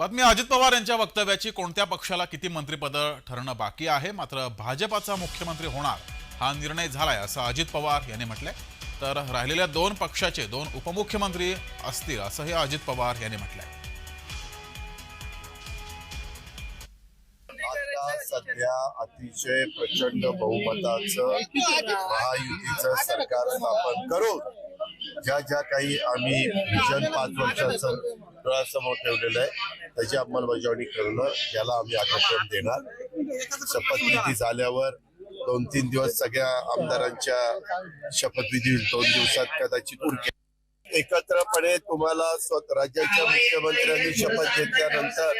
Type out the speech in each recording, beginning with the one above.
बातमी अजित पवार यांच्या वक्तव्याची कोणत्या पक्षाला किती मंत्रिपदं ठरणं बाकी आहे? मात्र भाजपाचा मुख्यमंत्री होणार हा निर्णय झालाय असं अजित पवार यांनी म्हटलंय. तर राहिलेल्या दोन पक्षाचे दोन उपमुख्यमंत्री असतील असंही अजित पवार यांनी म्हटलंय. आता सध्या अतिशय प्रचंड बहुमताचं महायुतीचं सरकार स्थापन करून ज्या ज्या काही आम्ही विजन पाच वर्षाचं डोळ्यासमोर ठेवलेलं आहे त्याची अंमलबजावणी करणं याला आम्ही आकर्षण देणार. शपथविधी झाल्यावर दोन तीन दिवस सगळ्या आमदारांच्या शपथविधी दोन दिवसात कदाचित उरके एकत्रपणे तुम्हाला राज्याच्या मुख्यमंत्र्यांनी शपथ घेतल्यानंतर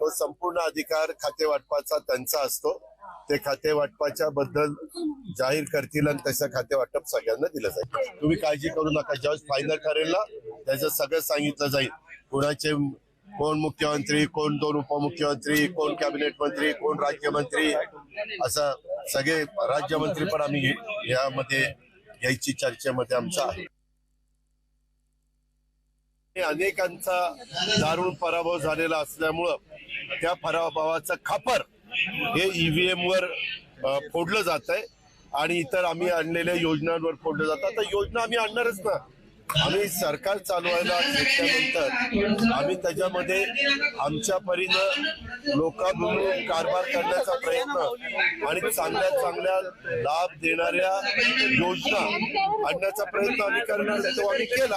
तो संपूर्ण अधिकार खाते वाटपाचा त्यांचा असतो. ते खाते वाटपाच्या बद्दल जाहीर करतील आणि तसं खाते वाटप सगळ्यांना दिलं जाईल. तुम्ही काळजी करू नका. ज्यावेळेस फायनल करेल ना त्याचं सगळं सांगितलं जाईल. कुणाचे कोण मुख्यमंत्री कोण दोन उपमुख्यमंत्री कोण कॅबिनेट मंत्री कोण राज्यमंत्री? असं सगळे राज्यमंत्री पण आम्ही यामध्ये यायची चर्चेमध्ये आमचं आहे. अनेकांचा दारुण पराभव झालेला असल्यामुळं त्या पराभवाचं खापर हे ईव्हीएम वर फोडलं जात आहे आणि इतर आम्ही आणलेल्या योजनांवर फोडलं जातं. आता योजना आम्ही आणणारच ना. आम्ही सरकार चालवायला घेतल्यानंतर आम्ही त्याच्यामध्ये आमच्या परीनं लोकांबरोबर कारभार करण्याचा प्रयत्न आणि चांगल्या चांगल्या लाभ देणाऱ्या योजना आणण्याचा प्रयत्न आम्ही करणार तो आम्ही केला.